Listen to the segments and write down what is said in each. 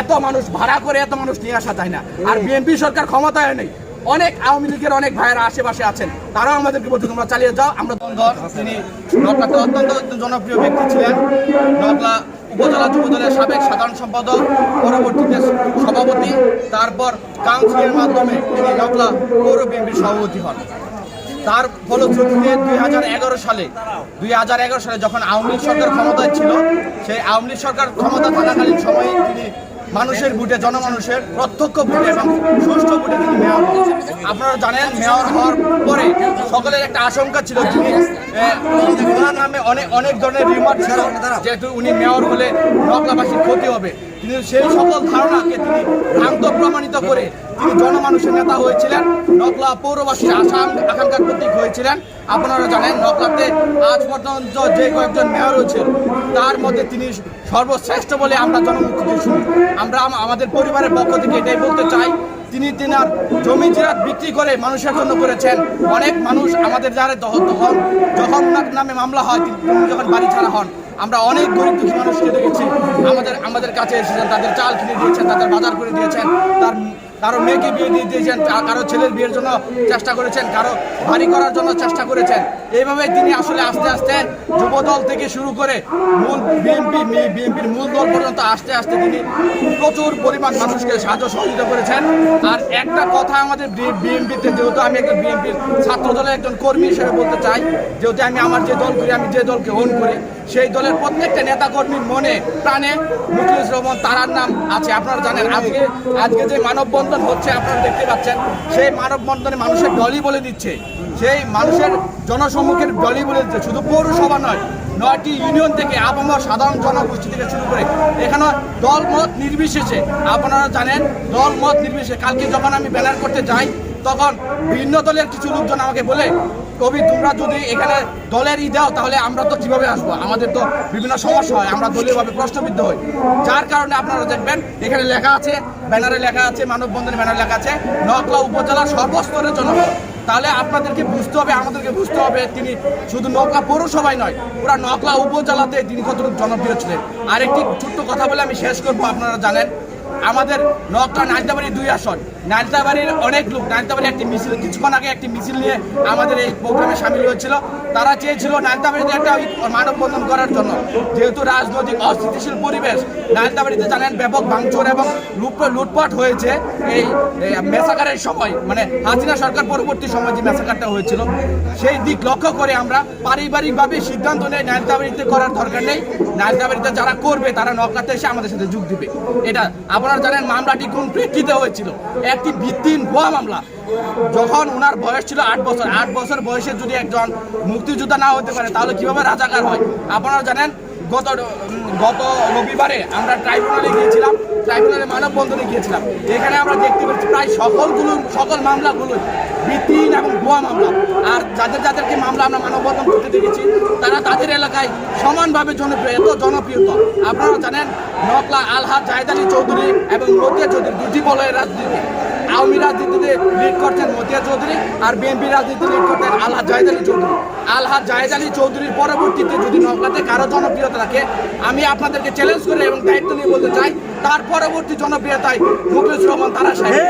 এত মানুষ ভাড়া করে এত মানুষ নিয়ে আসা যায় না। আর বিএনপি সরকার ক্ষমতায় নেই। অনেক আওয়ামী লীগের অনেক ভাইয়েরা আশেপাশে আছেন। তারাও আমাদেরকে বলছে তোমরা চালিয়ে যাও। আমরা তিনি নকলাতে অত্যন্ত জনপ্রিয় ব্যক্তি ছিলেন নকলা উপজেলা যুব দলের সাবেক সাধারণ সম্পাদক পরবর্তীতে সভাপতি তারপর কাউন্সিলের মাধ্যমে তিনি নকলা পৌর বিএনপির সভাপতি হন। তার ফলশ্রুতিতে দুই হাজার এগারো সালে দুই হাজার এগারো সালে যখন আওয়ামী লীগ সরকার ক্ষমতায় ছিল সেই আওয়ামী লীগ সরকার ক্ষমতা থাকাকালীন মানুষের ভোটে, জনমানুষের প্রত্যক্ষ ভোটে এবং সুষ্ঠু ভোটে তিনি মেয়র। আপনারা জানেন, মেয়র হওয়ার পরে সকলের একটা আশঙ্কা ছিল তিনি ওনার নামে অনেক অনেক ধরনের ছিল যেহেতু উনি মেয়র হলে নকলাবাসীর ক্ষতি হবে। কিন্তু সেই সকল ধারণাকে তিনি ভ্রান্ত প্রমাণিত করে তিনি জনমানুষের নেতা হয়েছিলেন নকলা পৌরবাসীর আশা আকাঙ্ক্ষার প্রতীক হয়েছিলেন। আপনারা জানেন নকলাতে আজ পর্যন্ত যে কয়েকজন মেয়র হয়েছেন তার মধ্যে তিনি সর্বশ্রেষ্ঠ বলে আমরা জনমুখ শুনি। আমরা আমাদের পরিবারের পক্ষ থেকে এটাই বলতে চাই তিনি তেনার জমি জিরাত বিক্রি করে মানুষের জন্য করেছেন। অনেক মানুষ আমাদের যারা দহ- তখন যখন নামে মামলা হয় তিনি যখন বাড়ি ছাড়া হন, আমরা অনেক গরিব দুঃখী মানুষকে দেখেছি। আমাদের আমাদের কাছে এসেছেন, তাদের চাল কিনে দিয়েছেন, তাদের বাজার করে দিয়েছেন, তার, কারও মেয়েকে বিয়ে দিয়ে দিয়েছেন কারও ছেলের বিয়ের জন্য চেষ্টা করেছেন, কারও বাড়ি করার জন্য চেষ্টা করেছেন। এইভাবে তিনি আসলে আস্তে আস্তে যুব দল থেকে শুরু করে মূল বিএনপি বিএনপির মূল দল পর্যন্ত আস্তে আস্তে তিনি প্রচুর পরিমাণ মানুষকে সাহায্য সহযোগিতা করেছেন। আর একটা কথা আমাদের বিএনপিতে যেহেতু আমি একজন বিএনপির ছাত্র দলের একজন কর্মী হিসেবে বলতে চাই, যেহেতু আমি আমার যে দল করি, আমি যে দলকে ওন করি, সেই দলের প্রত্যেকটা নেতা কর্মীর মনে, প্রাণে মুখলিস রহমান, তারার নাম আছে। আপনারা জানেন, আজকে আজকে যে মানববন্ধন হচ্ছে, আপনারা দেখতে পাচ্ছেন, সেই মানববন্ধনে মানুষের দলই বলে দিচ্ছে। সেই মানুষের জনসম্মুখের দলই বলে শুধু পৌরসভা নয়, নয়টি ইউনিয়ন থেকে আপামর সাধারণ জনগোষ্ঠী থেকে শুরু করে এখানে দল মত নির্বিশেষে, আপনারা জানেন দল মত নির্বিশেষে। কালকে যখন আমি ব্যানার করতে যাই, তখন ভিন্ন দলের কিছু লোকজন আমাকে বলে, কবি, তোমরা যদি এখানে দলের ই দাও, তাহলে আমরা তো কীভাবে আসব? আমাদের তো বিভিন্ন সমস্যা হয়, আমরা দলীয়ভাবে প্রশ্নবিদ্ধ হই। যার কারণে আপনারা দেখবেন, এখানে লেখা আছে, ব্যানারে লেখা আছে, মানববন্ধনে ব্যানারে লেখা আছে, নকলা উপজেলার সর্বস্তরের জনগণ তাহলে আপনাদেরকে বুঝতে হবে, আমাদেরকে বুঝতে হবে, তিনি শুধু নকলা পৌরসভায় নয়, পুরা নকলা উপজেলাতে তিনি কতটুকু জনপ্রিয় ছিলেন। আরেকটি ছোট্ট কথা বলে আমি শেষ করব, আপনারা জানেন, আমাদের নকলা নাইতাবাড়ি দুই আসন নাইতাবাড়ির অনেক লোক নাইতাবাড়ি একটি মিছিল, কিছুক্ষণ আগে একটি মিছিল নিয়ে আমাদের এই প্রোগ্রামে সামিল হয়েছিল। তারা চেয়েছিল নাইতাবাড়িতে একটা মানববন্ধন করার জন্য। যেহেতু রাজনৈতিক অস্থিতিশীল পরিবেশ নাইতাবাড়িতে জানেন ব্যাপক ভাঙচুর এবং লুট- লুটপাট হয়েছে এই মেসাকারের সময় মানে হাসিনা সরকার পরবর্তী সময় যে মেসাকারটা হয়েছিল, সেই দিক লক্ষ্য করে আমরা পারিবারিকভাবে সিদ্ধান্ত নেই নাইতাবাড়িতে করার দরকার নেই। নাইতাবাড়িতে যারা করবে, তারা নকলাতে এসে আমাদের সাথে যোগ দিবে। এটা আপনারা জানেন মামলাটি কোন প্রেক্ষিতে হয়েছিল? একটি ভিত্তিহীন ভুয়া মামলা। যখন ওনার বয়স ছিল আট বছর আট বছর বয়সে যদি একজন মুক্তিযোদ্ধা না হতে পারে, তাহলে কীভাবে রাজাকার হয়? আপনারা জানেন, গত গত রবিবারে আমরা ট্রাইব্যুনালে গিয়েছিলাম, ট্রাইব্যুনালে মানববন্ধনে গিয়েছিলাম। এখানে আমরা দেখতে পাচ্ছি প্রায় সকলগুলো, সকল মামলাগুলো ভিত্তিহীন এবং ভুয়া মামলা। আর যাদের যাদেরকে মামলা আমরা মানববন্ধন করতে দেখেছি, তারা তাদের এলাকায় সমানভাবে জনপ্রিয়, এত জনপ্রিয়তা। আপনারা জানেন, নকলা আলহা জাহেদ আলী চৌধুরী এবং মতিয়া চৌধুরী দুটি বলয়ের রাজনীতি। করছেন মতিয়া চৌধুরী আর বিএনপি রাজনীতি লিড করতেন আলহাদ জাহেদ আলী চৌধুরী। আলহাদ জাহেদ আলী চৌধুরীর পরবর্তীতে যদি নকলাতে কারও জনপ্রিয়তা থাকে আমি আপনাদেরকে চ্যালেঞ্জ করে এবং দায়িত্ব নিয়ে বলতে চাই তার পরবর্তী জনপ্রিয়তায় মুখলিস রহমান তারা সাহেব।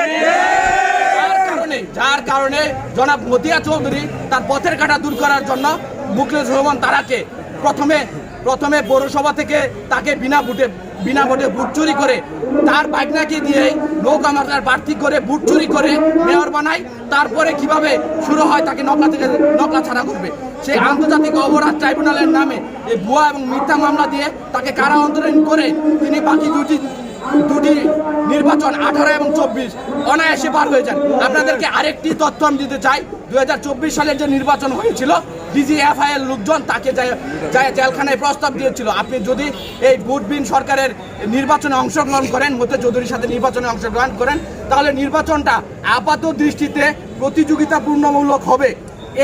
যার কারণে জনাব মতিয়া চৌধুরী তার পথের কাটা দূর করার জন্য মুখলিস রহমান তারাকে প্রথমে প্রথমে পৌরসভা থেকে তাকে বিনা ভোটে বিনা ভোটে ভোট চুরি করে, তার বাইকনাকে দিয়ে নৌকা মার্কার বাড়তি করে ভোট চুরি করে মেয়র বানায়, তারপরে কীভাবে শুরু হয় তাকে নকলা থেকে নকলা ছাড়া করবে? সেই আন্তর্জাতিক অপরাধ ট্রাইব্যুনালের নামে এই ভুয়া এবং মিথ্যা মামলা দিয়ে তাকে কারা অন্তরীণ করে তিনি বাকি দুটি দুটি নির্বাচন আঠারো এবং চব্বিশ অনায়াসে পার হয়ে যান। আপনাদেরকে আরেকটি তথ্য আমি দিতে চাই। দুই সালের যে নির্বাচন হয়েছিল ডিজিএফআই এর লোকজন তাকে জেলখানায় প্রস্তাব দিয়েছিল। আপনি যদি এই বুটবিন সরকারের নির্বাচনে অংশগ্রহণ করেন, মতে চৌধুরীর সাথে নির্বাচনে অংশগ্রহণ করেন, তাহলে নির্বাচনটা আপাত দৃষ্টিতে প্রতিযোগিতাপূর্ণমূলক হবে।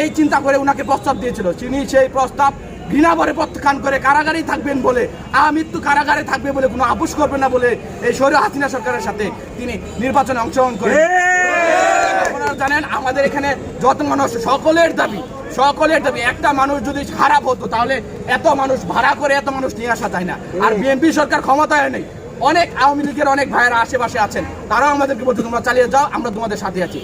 এই চিন্তা করে ওনাকে প্রস্তাব দিয়েছিল। তিনি সেই প্রস্তাব ঘৃণা ভরে প্রত্যাখ্যান করে কারাগারেই থাকবেন বলে আমৃত্যু কারাগারে থাকবে বলে কোনো আপোষ করবে না বলে এই শৈর হাসিনা সরকারের সাথে তিনি নির্বাচনে অংশগ্রহণ করেন। আপনারা জানেন আমাদের এখানে যত মানুষ সকলের দাবি সকলের দাবি একটা মানুষ যদি খারাপ হতো তাহলে এত মানুষ ভাড়া করে এত মানুষ নিয়ে আসা যায় না। আর বিএনপি সরকার ক্ষমতায় নেই। অনেক আওয়ামী লীগের অনেক ভাইয়েরা আশেপাশে আছেন তারাও আমাদেরকে বলছে তোমরা চালিয়ে যাও আমরা তোমাদের সাথে আছি।